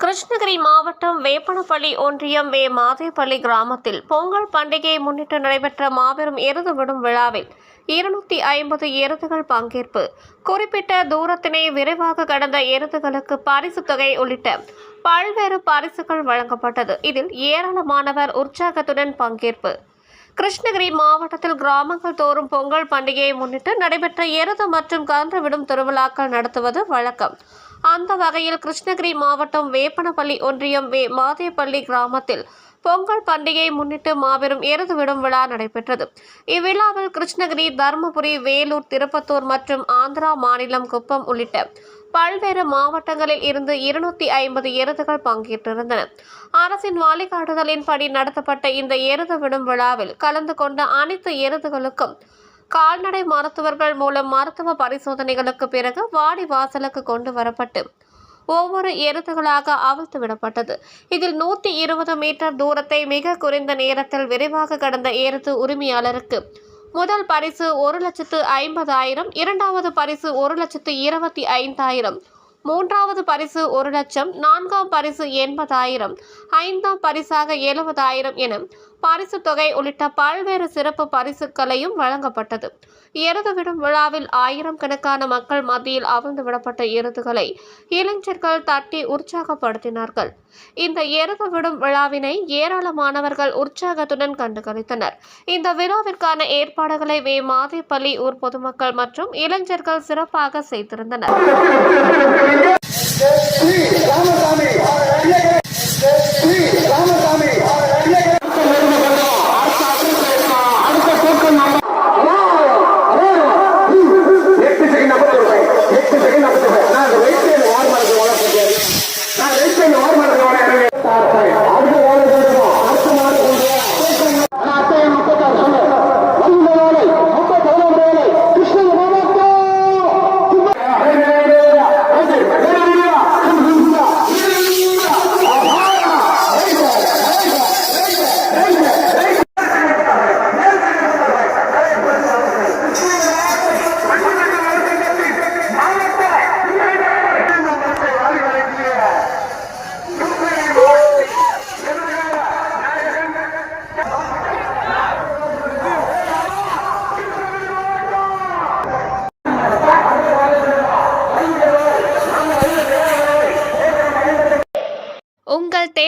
கிருஷ்ணகிரி மாவட்டம் வேப்பனப்பள்ளி ஒன்றியம் வே மாதேப்பள்ளி கிராமத்தில் பொங்கல் பண்டிகையை முன்னிட்டு நடைபெற்ற மாபெரும் எருது விடும் விழாவில் இருநூத்தி ஐம்பது எருதுகள் பங்கேற்பு. குறிப்பிட்ட தூரத்தினை விரைவாக கடந்த எருதுகளுக்கு பரிசு தொகை உள்ளிட்ட பல்வேறு பரிசுகள் வழங்கப்பட்டது. இதில் ஏராளமானவர் உற்சாகத்துடன் பங்கேற்பு. கிருஷ்ணகிரி மாவட்டத்தில் கிராமங்கள் தோறும் பொங்கல் பண்டிகையை முன்னிட்டு நடைபெற்ற எருது மற்றும் கன்று விடும் திருவிழாக்கள் நடத்துவது வழக்கம். அந்த வகையில் கிருஷ்ணகிரி மாவட்டம் வேப்பனப்பள்ளி ஒன்றியம் வே மாதேப்பள்ளி கிராமத்தில் பொங்கல் பண்டிகையை முன்னிட்டு மாபெரும் எருது விடும் விழா நடைபெற்றது. இவ்விழாவில் கிருஷ்ணகிரி தருமபுரி வேலூர் திருப்பத்தூர் மற்றும் ஆந்திரா மாநிலம் குப்பம் உள்ளிட்ட பல்வேறு மாவட்டங்களில் இருந்து இருநூத்தி ஐம்பது எருதுகள் பங்கேற்றிருந்தன. அரசின் வழிகாட்டுதலின்படி நடத்தப்பட்ட இந்த எருது விடும் விழாவில் கலந்து கொண்ட அனைத்து எருதுகளுக்கும் கால்நடை மருத்துவர்கள் மூலம் மருத்துவ பரிசோதனைகளுக்கு பிறகு வாடி வாசலுக்கு கொண்டு வரப்பட்டு ஒவ்வொரு எருதுகளாக அவிழ்த்து விடப்பட்டது. இதில் நூற்றி இருபது மீட்டர் தூரத்தை மிக குறைந்த நேரத்தில் விரைவாக கடந்த எருது உரிமையாளருக்கு. முதல் பரிசு ஒரு லட்சத்து ஐம்பதாயிரம் இரண்டாவது பரிசு ஒரு லட்சத்து இருபத்தி ஐந்தாயிரம் மூன்றாவது பரிசு ஒரு லட்சம் நான்காம் பரிசு எண்பதாயிரம் ஐந்தாம் பரிசாக எழுபதாயிரம் என பரிசு தொகை உள்ளிட்ட பல்வேறு சிறப்பு பரிசுகளையும் வழங்கப்பட்டது. எருது விடும் விழாவில் ஆயிரம் கணக்கான மக்கள் மத்தியில் அவிழ்ந்து விடப்பட்ட எருதுகளை இளைஞர்கள் தட்டி உற்சாகப்படுத்தினார்கள். இந்த எருது விடும் விழாவினை ஏராளமானவர்கள் உற்சாகத்துடன் கண்டுகளித்தனர். இந்த விழாவிற்கான ஏற்பாடுகளை வே. மாதேப்பள்ளி ஊர் பொதுமக்கள் மற்றும் இளைஞர்கள் சிறப்பாக செய்திருந்தனர்.